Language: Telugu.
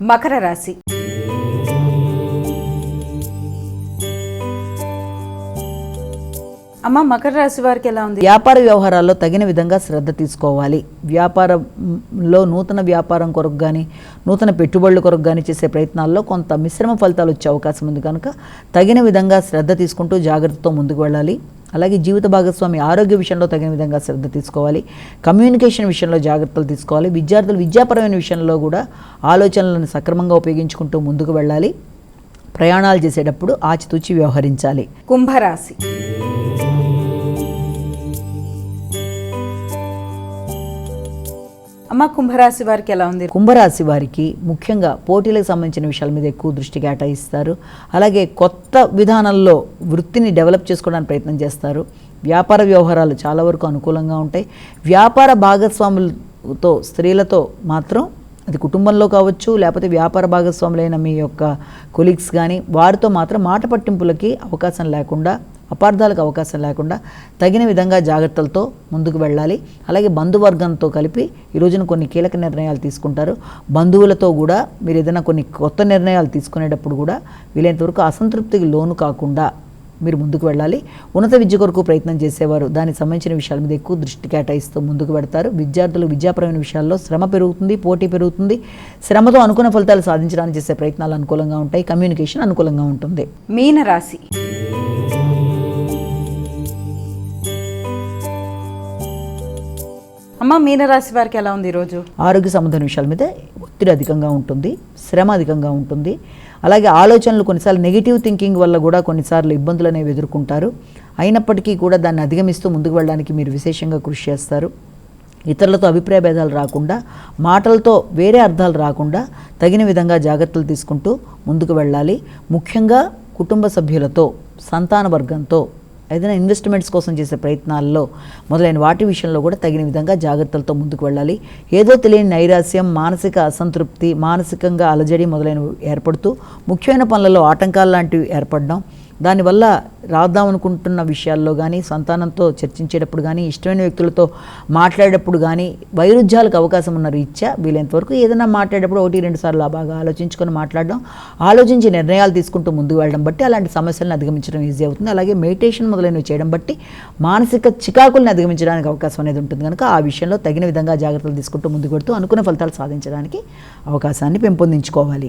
మకర రాశి. అమ్మ మకర రాశి వారికి ఎలా ఉంది? వ్యాపార వ్యవహారాల్లో తగిన విధంగా శ్రద్ధ తీసుకోవాలి. వ్యాపారంలో నూతన వ్యాపారం కొరకు కానీ నూతన పెట్టుబడుల కొరకు కానీ చేసే ప్రయత్నాల్లో కొంత మిశ్రమ ఫలితాలు వచ్చే అవకాశం ఉంది. కనుక తగిన విధంగా శ్రద్ధ తీసుకుంటూ జాగ్రత్తతో ముందుకు వెళ్ళాలి. అలాగే జీవిత భాగస్వామి ఆరోగ్య విషయంలో తగిన విధంగా శ్రద్ధ తీసుకోవాలి. కమ్యూనికేషన్ విషయంలో జాగ్రత్తలు తీసుకోవాలి. విద్యార్థులు విద్యాపరమైన విషయంలో కూడా ఆలోచనలను సక్రమంగా ఉపయోగించుకుంటూ ముందుకు వెళ్ళాలి. ప్రయాణాలు చేసేటప్పుడు ఆచితూచి వ్యవహరించాలి. కుంభరాశి. అమ్మ కుంభరాశి వారికి ఎలా ఉంది? కుంభరాశి వారికి ముఖ్యంగా పోటీలకు సంబంధించిన విషయాల మీద ఎక్కువ దృష్టి కేటాయిస్తారు. అలాగే కొత్త విధానంలో వృత్తిని డెవలప్ చేసుకోవడానికి ప్రయత్నం చేస్తారు. వ్యాపార వ్యవహారాలు చాలా వరకు అనుకూలంగా ఉంటాయి. వ్యాపార భాగస్వాములతో స్త్రీలతో మాత్రం అది కుటుంబంలో కావచ్చు లేకపోతే వ్యాపార భాగస్వాములైన మీ యొక్క కొలీగ్స్ కానీ వారితో మాత్రం మాట పట్టింపులకి అవకాశం లేకుండా అపార్థాలకు అవకాశం లేకుండా తగిన విధంగా జాగ్రత్తలతో ముందుకు వెళ్ళాలి. అలాగే బంధువర్గంతో కలిపి ఈ రోజున కొన్ని కీలక నిర్ణయాలు తీసుకుంటారు. బంధువులతో కూడా మీరు ఏదైనా కొన్ని కొత్త నిర్ణయాలు తీసుకునేటప్పుడు కూడా వీలైనంత వరకు అసంతృప్తికి లోను కాకుండా మీరు ముందుకు వెళ్ళాలి. ఉన్నత విద్య కొరకు ప్రయత్నం చేసేవారు దానికి సంబంధించిన విషయాల మీద ఎక్కువ దృష్టి కేటాయిస్తూ ముందుకు పెడతారు విద్యార్థులు విద్యాపరమైన విషయాల్లో శ్రమ పెరుగుతుంది పోటీ పెరుగుతుంది. శ్రమతో అనుకున్న ఫలితాలు సాధించడానికి చేసే ప్రయత్నాలు అనుకూలంగా ఉంటాయి. కమ్యూనికేషన్ అనుకూలంగా ఉంటుంది. మీన అమ్మ మీనరాశి వారికి ఎలా ఉంది ఈరోజు ఆరోగ్య సంబంధమైన విషయాల మీద ఒత్తిడి అధికంగా ఉంటుంది శ్రమ అధికంగా ఉంటుంది. అలాగే ఆలోచనలు కొన్నిసార్లు నెగిటివ్ థింకింగ్ వల్ల కూడా కొన్నిసార్లు ఇబ్బందులు అనేవి ఎదుర్కొంటారు. అయినప్పటికీ కూడా దాన్ని అధిగమిస్తూ ముందుకు వెళ్ళడానికి మీరు విశేషంగా కృషి చేస్తారు. ఇతరులతో అభిప్రాయ భేదాలు రాకుండా మాటలతో వేరే అర్థాలు రాకుండా తగిన విధంగా జాగ్రత్తలు తీసుకుంటూ ముందుకు వెళ్ళాలి. ముఖ్యంగా కుటుంబ సభ్యులతో సంతాన వర్గంతో ఏదైనా ఇన్వెస్ట్మెంట్స్ కోసం చేసే ప్రయత్నాల్లో మొదలైన వాటి విషయంలో కూడా తగిన విధంగా జాగ్రత్తలతో ముందుకు వెళ్ళాలి. ఏదో తెలియని నైరాస్యం మానసిక అసంతృప్తి మానసికంగా అలజడి మొదలైనవి ఏర్పడుతూ ముఖ్యమైన పనులలో ఆటంకాలు లాంటివి ఏర్పడడం దానివల్ల రాద్దాం అనుకుంటున్న విషయాల్లో కానీ సంతానంతో చర్చించేటప్పుడు కానీ ఇష్టమైన వ్యక్తులతో మాట్లాడేటప్పుడు కానీ వైరుధ్యాలకు అవకాశం ఉన్న రీత్యా వీలైనంత వరకు ఏదైనా మాట్లాడేటప్పుడు ఒకటి రెండు సార్లు బాగా ఆలోచించుకొని మాట్లాడడం ఆలోచించి నిర్ణయాలు తీసుకుంటూ ముందుకు వెళ్ళడం బట్టి అలాంటి సమస్యలను అధిగమించడం ఈజీ అవుతుంది. అలాగే మెడిటేషన్ మొదలైనవి చేయడం బట్టి మానసిక చికాకుల్ని అధిగమించడానికి అవకాశం అనేది ఉంటుంది కనుక ఆ విషయంలో తగిన విధంగా జాగ్రత్తలు తీసుకుంటూ ముందుకు పెడుతూ అనుకున్న ఫలితాలు సాధించడానికి అవకాశాన్ని పెంపొందించుకోవాలి.